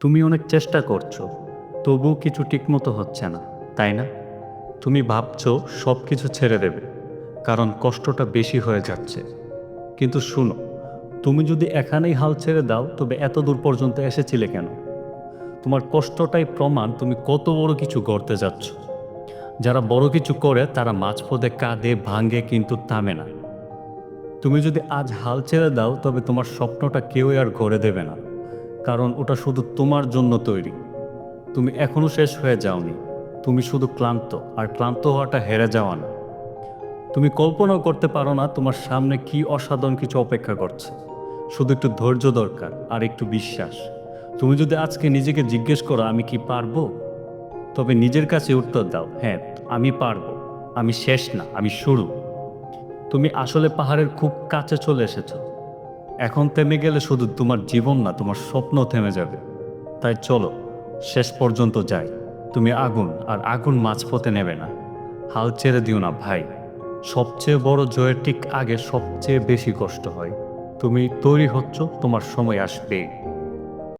তুমি অনেক চেষ্টা করছ, তবুও কিছু ঠিকমতো হচ্ছে না, তাই না? তুমি ভাবছ সব কিছু ছেড়ে দেবে, কারণ কষ্টটা বেশি হয়ে যাচ্ছে। কিন্তু শুনো, তুমি যদি এখানেই হাল ছেড়ে দাও, তবে এত দূর পর্যন্ত এসেছিলে কেন? তোমার কষ্টটাই প্রমাণ তুমি কত বড় কিছু গড়তে যাচ্ছ। যারা বড় কিছু করে, তারা মাঝপথে কাঁদে, ভাঙে, কিন্তু থামে না। তুমি যদি আজ হাল ছেড়ে দাও, তবে তোমার স্বপ্নটা কেউই আর গড়ে দেবে না। কারণ ওটা শুধু তোমার জন্য তৈরি। তুমি এখনও শেষ হয়ে যাওনি। তুমি শুধু ক্লান্ত, আর ক্লান্ত হওয়াটা হেরে যাওয়া না। তুমি কল্পনাও করতে পারো না তোমার সামনে কি অসাধারণ কিছু অপেক্ষা করছে। শুধু একটু ধৈর্য দরকার, আর একটু বিশ্বাস। তুমি যদি আজকে নিজেকে জিজ্ঞেস করো, আমি কি পারব? তবে নিজের কাছে উত্তর দাও হ্যাঁ আমি পারব। আমি শেষ না, আমি শুরু। তুমি আসলে পাহাড়ের খুব কাছে চলে এসেছ। এখন থেমে গেলে শুধু তোমার জীবন না, তোমার স্বপ্ন থেমে যাবে। তাই চলো, শেষ পর্যন্ত যাই। তুমি আগুন, আর আগুন মাঝপথে নেবে না। হাল ছেড়ে দিও না, ভাই। সবচেয়ে বড় জয়ের ঠিক আগে সবচেয়ে বেশি কষ্ট হয়। তুমি তৈরি হচ্ছ, তোমার সময় আসবে।